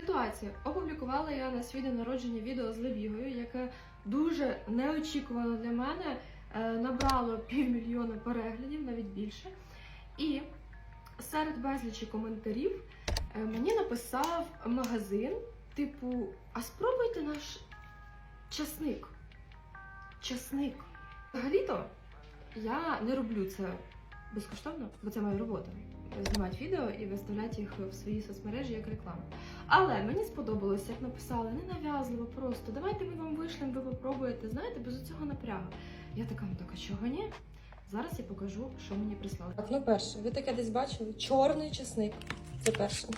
Ситуація. Опублікувала я на свій день народження відео з Левігою, яке дуже неочікувано для мене е, набрало півмільйона переглядів, навіть більше. І серед безлічі коментарів е, мені написав магазин, типу, а спробуйте наш часник. Часник. Взагалі-то я не роблю це безкоштовно, бо це моя робота. Знімати відео і виставляти їх в свої соцмережі як рекламу. Але мені сподобалось, як написали, ненав'язливо просто. Давайте ми вам вишлемо, ви попробуєте, знаєте, без цього напрягу. Я така, ну так а чого ні? Зараз я покажу, що мені прислали. Так, ну перше, ви таке десь бачили? Чорний чесник. Це перше.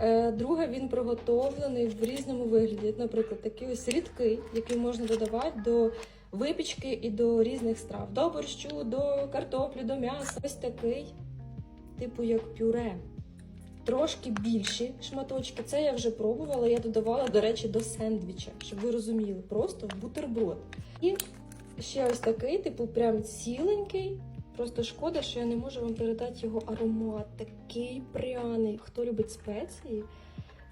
Е, Друге, він приготовлений в різному вигляді. Наприклад, такий ось рідкий, який можна додавати до випічки і до різних страв. До борщу, до картоплі, до м'яса. Ось такий, типу як пюре. Трошки більші шматочки. Це я вже пробувала. Я додавала, до речі, до сендвіча, щоб ви розуміли, просто в бутерброд. І ще ось такий, типу, прям ціленький. Просто шкода, що я не можу вам передати його аромат. Такий пряний. Хто любить спеції,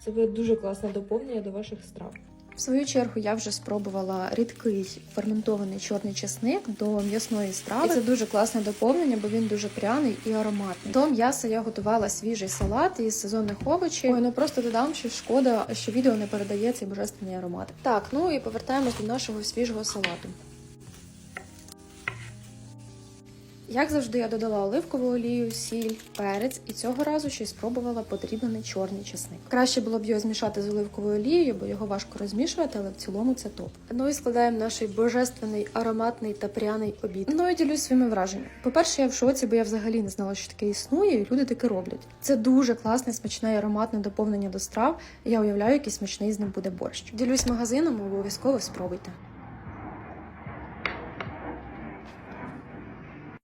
це буде дуже класне доповнення до ваших страв. В свою чергу я вже спробувала рідкий ферментований чорний чесник до м'ясної страви. І це дуже класне доповнення, бо він дуже пряний і ароматний. До м'яса я готувала свіжий салат із сезонних овочів. Ой, ну просто додам, що шкода, що відео не передає цей божественний аромат. Так, ну і повертаємось до нашого свіжого салату. Як завжди, я додала оливкову олію, сіль, перець і цього разу ще й спробувала подрібнений чорний чесник. Краще було б його змішати з оливковою олією, бо його важко розмішувати, але в цілому це топ. Ну і складаємо наш божественний, ароматний та пряний обід. Ну і ділюсь своїми враженнями. По-перше, я в шоці, бо я взагалі не знала, що таке існує, і люди таке роблять. Це дуже класне, смачне і ароматне доповнення до страв. Я уявляю, який смачний з ним буде борщ. Ділюсь магазином, обов'язково спробуйте.